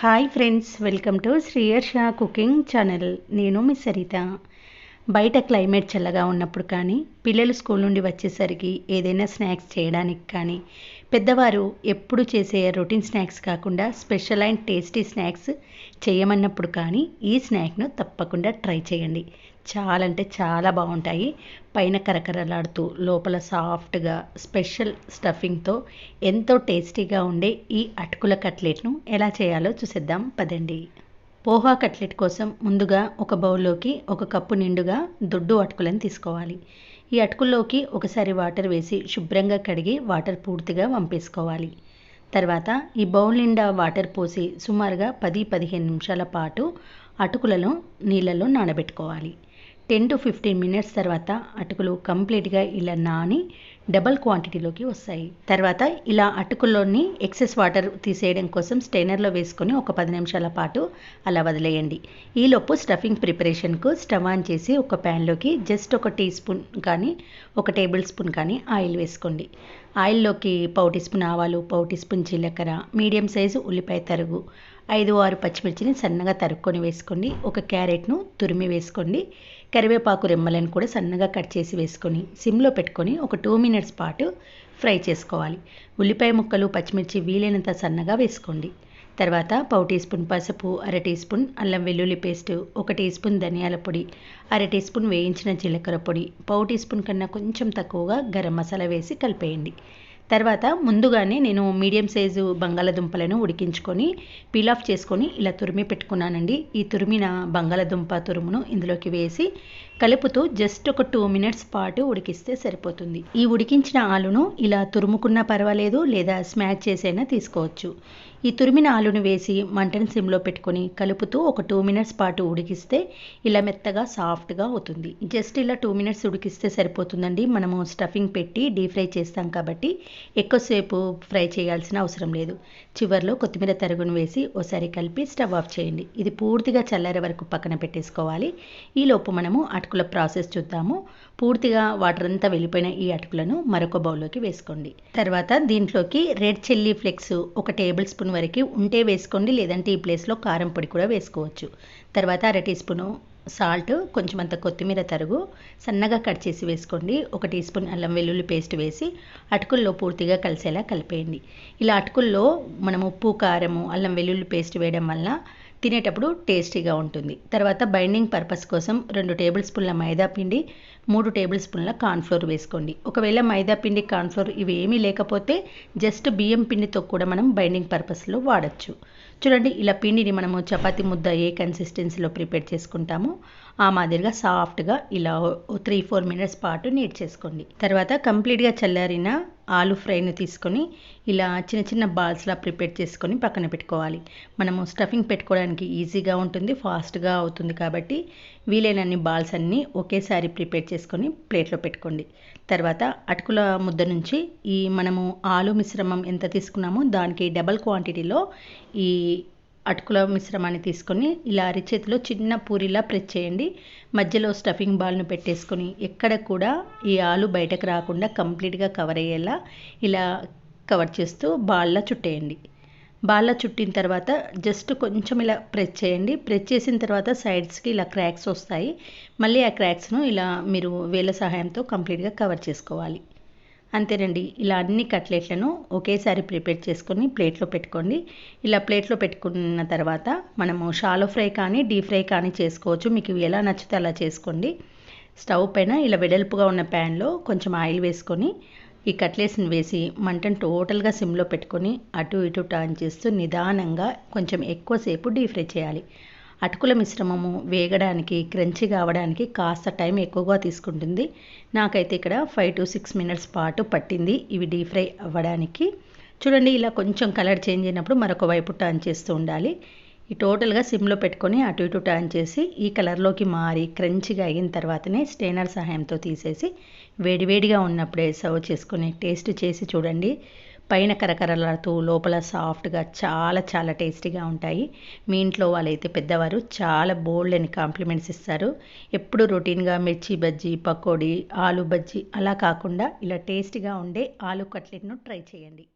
Hi friends welcome to Sriharsha cooking channel నేను మీ సరిత. బయట క్లైమేట్ చల్లగా ఉన్నప్పుడు కానీ పిల్లలు స్కూల్ నుండి వచ్చేసరికి ఏదైనా స్నాక్స్ చేయడానికి కానీ పెద్దవారు ఎప్పుడు చేసే రొటీన్ స్నాక్స్ కాకుండా స్పెషల్ అండ్ టేస్టీ స్నాక్స్ చేయమన్నప్పుడు కానీ ఈ స్నాక్ను తప్పకుండా ట్రై చేయండి. చాలా అంటే చాలా బాగుంటాయి. పైన కరకరలాడుతూ లోపల సాఫ్ట్గా స్పెషల్ స్టఫింగ్తో ఎంతో టేస్టీగా ఉండే ఈ అటుకుల కట్లెట్ను ఎలా చేయాలో చూసేద్దాం. పదండి. పోహా కట్లెట్ కోసం ముందుగా ఒక బౌల్లోకి ఒక కప్పు నిండుగా దొడ్డు అటుకులను తీసుకోవాలి. ఈ అటుకుల్లోకి ఒకసారి వాటర్ వేసి శుభ్రంగా కడిగి వాటర్ పూర్తిగా వంపేసుకోవాలి. తర్వాత ఈ బౌల్ నిండా వాటర్ పోసి సుమారుగా పది పదిహేను నిమిషాల పాటు అటుకులను నీళ్ళలో నానబెట్టుకోవాలి. టెన్ టు ఫిఫ్టీన్ మినిట్స్ తర్వాత అటుకులు కంప్లీట్గా ఇలా నాని డబల్ క్వాంటిటీలోకి వస్తాయి. తర్వాత ఇలా అటుకుల్లోని ఎక్సెస్ వాటర్ తీసేయడం కోసం స్టెయినర్లో వేసుకొని ఒక పది నిమిషాల పాటు అలా వదిలేయండి. ఈలోపు స్టఫింగ్ ప్రిపరేషన్కు స్టవ్ ఆన్ చేసి ఒక ప్యాన్లోకి జస్ట్ ఒక టీ స్పూన్ కానీ ఒక టేబుల్ స్పూన్ కానీ ఆయిల్ వేసుకోండి. ఆయిల్లోకి పావు టీ స్పూన్ ఆవాలు పావు టీ స్పూన్ జీలకర్ర మీడియం సైజు ఉల్లిపాయ తరుగు ఐదు ఆరు పచ్చిమిర్చిని సన్నగా తరుక్కొని వేసుకోండి. ఒక క్యారెట్ను తురిమి వేసుకోండి. కరివేపాకు రెమ్మలను కూడా సన్నగా కట్ చేసి వేసుకొని సిమ్లో పెట్టుకొని ఒక టూ మినిట్స్ పాటు ఫ్రై చేసుకోవాలి. ఉల్లిపాయ ముక్కలు పచ్చిమిర్చి వీలైనంత సన్నగా వేసుకోండి. తర్వాత పావు టీ స్పూన్ పసుపు అర టీ స్పూన్ అల్లం వెల్లుల్లి పేస్ట్ ఒక టీ స్పూన్ ధనియాల పొడి అర టీ స్పూన్ వేయించిన జీలకర్ర పొడి పావు టీ స్పూన్ కన్నా కొంచెం తక్కువగా గరం మసాలా వేసి కలిపేయండి. తర్వాత ముందుగానే నేను మీడియం సైజు బంగాళదుంపలను ఉడికించుకొని పీల్ ఆఫ్ చేసుకొని ఇలా తురిమి పెట్టుకున్నానండి. ఈ తురిమిన బంగాళదుంప తురుమును ఇందులోకి వేసి కలుపుతూ జస్ట్ ఒక టూ మినిట్స్ పాటు ఉడికిస్తే సరిపోతుంది. ఈ ఉడికించిన ఆలును ఇలా తురుముకున్నా పర్వాలేదు లేదా స్మాష్ చేసైనా తీసుకోవచ్చు. ఈ తురిమిన ఆలును వేసి మంటను సిమ్లో పెట్టుకొని కలుపుతూ ఒక టూ మినిట్స్ పాటు ఉడికిస్తే ఇలా మెత్తగా సాఫ్ట్గా అవుతుంది. జస్ట్ ఇలా టూ మినిట్స్ ఉడికిస్తే సరిపోతుందండి. మనము స్టఫింగ్ పెట్టి డీప్ ఫ్రై చేస్తాం కాబట్టి ఎక్కువసేపు ఫ్రై చేయాల్సిన అవసరం లేదు. చివరిలో కొత్తిమీర తరుగును వేసి ఒకసారి కలిపి స్టవ్ ఆఫ్ చేయండి. ఇది పూర్తిగా చల్లారే వరకు పక్కన పెట్టేసుకోవాలి. ఈలోపు మనము అటుకుల ప్రాసెస్ చూద్దాము. పూర్తిగా వాటర్ అంతా వెళ్ళిపోయిన ఈ అటుకులను మరొక బౌల్లోకి వేసుకోండి. తర్వాత దీంట్లోకి రెడ్ చిల్లీ ఫ్లెక్స్ ఒక టేబుల్ స్పూన్ వరకు ఉంటే వేసుకోండి లేదంటే ఈ ప్లేస్లో కారం పొడి కూడా వేసుకోవచ్చు. తర్వాత అర టీ స్పూను సాల్ట్ కొంచెం అంత కొత్తిమీర తరుగు సన్నగా కట్ చేసి వేసుకోండి. ఒక టీ స్పూన్ అల్లం వెల్లుల్లి పేస్ట్ వేసి అటుకుల్లో పూర్తిగా కలిసేలా కలిపేయండి. ఇలా అటుకుల్లో మనం ఉప్పు కారము అల్లం వెల్లుల్లి పేస్ట్ వేయడం వల్ల తినేటప్పుడు టేస్టీగా ఉంటుంది. తర్వాత బైండింగ్ పర్పస్ కోసం రెండు టేబుల్ స్పూన్ల మైదా పిండి మూడు టేబుల్ స్పూన్ల కార్న్ఫ్లోర్ వేసుకోండి. ఒకవేళ మైదా పిండి కార్న్ఫ్లోర్ ఇవి ఏమీ లేకపోతే జస్ట్ బియ్యం పిండితో కూడా మనం బైండింగ్ పర్పస్లో వాడచ్చు. చూడండి ఇలా పిండిని మనము చపాతి ముద్ద ఏ కన్సిస్టెన్సీలో ప్రిపేర్ చేసుకుంటామో ఆ మాదిరిగా సాఫ్ట్గా ఇలా త్రీ ఫోర్ మినిట్స్ పాటు నీట్ చేసుకోండి. తర్వాత కంప్లీట్గా చల్లారిన ఆలు ఫ్రైని తీసుకొని ఇలా చిన్న చిన్న బాల్స్లా ప్రిపేర్ చేసుకొని పక్కన పెట్టుకోవాలి. మనము స్టఫింగ్ పెట్టుకోవడానికి ఈజీగా ఉంటుంది ఫాస్ట్గా అవుతుంది కాబట్టి వీలైనన్ని బాల్స్ అన్నీ ఒకేసారి ప్రిపేర్ చేసుకొని ప్లేట్లో పెట్టుకోండి. తర్వాత అటుకుల ముద్ద నుంచి ఈ మనము ఆలు మిశ్రమం ఎంత తీసుకున్నామో దానికి డబల్ క్వాంటిటీలో ఈ అటుకుల మిశ్రమాన్ని తీసుకొని ఇలా అరిచేతిలో చిన్న పూరిలా ప్రెస్ చేయండి. మధ్యలో స్టఫింగ్ బాల్ను పెట్టేసుకొని ఎక్కడ కూడా ఈ ఆలు బయటకు రాకుండా కంప్లీట్గా కవర్ అయ్యేలా ఇలా కవర్ చేస్తూ బాళ్ళ చుట్టేయండి. బాళ్ళ చుట్టిన తర్వాత జస్ట్ కొంచెం ఇలా ప్రెస్ చేయండి. ప్రెస్ చేసిన తర్వాత సైడ్స్కి ఇలా క్రాక్స్ వస్తాయి. మళ్ళీ ఆ క్రాక్స్ను ఇలా మీరు వేల సహాయంతో కంప్లీట్గా కవర్ చేసుకోవాలి. అంతేనండి. ఇలా అన్ని కట్లెట్లను ఒకేసారి ప్రిపేర్ చేసుకొని ప్లేట్లో పెట్టుకోండి. ఇలా ప్లేట్లో పెట్టుకున్న తర్వాత మనము షాలో ఫ్రై కానీ డీప్ ఫ్రై కానీ చేసుకోవచ్చు. మీకు ఎలా నచ్చితే అలా చేసుకోండి. స్టవ్ పైన ఇలా వెడల్పుగా ఉన్న ప్యాన్లో కొంచెం ఆయిల్ వేసుకొని ఈ కట్లెట్స్ని వేసి మంటను టోటల్గా సిమ్లో పెట్టుకొని అటు ఇటు టర్న్ చేస్తూ నిదానంగా కొంచెం ఎక్కువసేపు డీప్ ఫ్రై చేయాలి. అటుకుల మిశ్రమము వేగడానికి క్రంచి కావడానికి కాస్త టైం ఎక్కువగా తీసుకుంటుంది. నాకైతే ఇక్కడ ఫైవ్ టు సిక్స్ మినిట్స్ పాటు పట్టింది ఇవి డీప్ ఫ్రై అవ్వడానికి. చూడండి ఇలా కొంచెం కలర్ చేంజ్ అయినప్పుడు మరొక వైపు టర్న్ చేస్తూ ఉండాలి. ఈ టోటల్గా సిమ్లో పెట్టుకొని అటు ఇటు టర్న్ చేసి ఈ కలర్లోకి మారి క్రంచిగా అయిన తర్వాతనే స్టెయినర్ సహాయంతో తీసేసి వేడివేడిగా ఉన్నప్పుడే సర్వ్ చేసుకొని టేస్ట్ చేసి చూడండి. పైన కరకరలాడుతూ లోపల సాఫ్ట్గా చాలా చాలా టేస్టీగా ఉంటాయి. మీ ఇంట్లో వాళ్ళైతే పెద్దవారు చాలా బోల్డ్ అని కాంప్లిమెంట్స్ ఇస్తారు. ఎప్పుడు రొటీన్గా మిర్చి బజ్జీ పకోడీ ఆలు బజ్జీ అలా కాకుండా ఇలా టేస్టీగా ఉండే ఆలు కట్లెట్ను ట్రై చేయండి.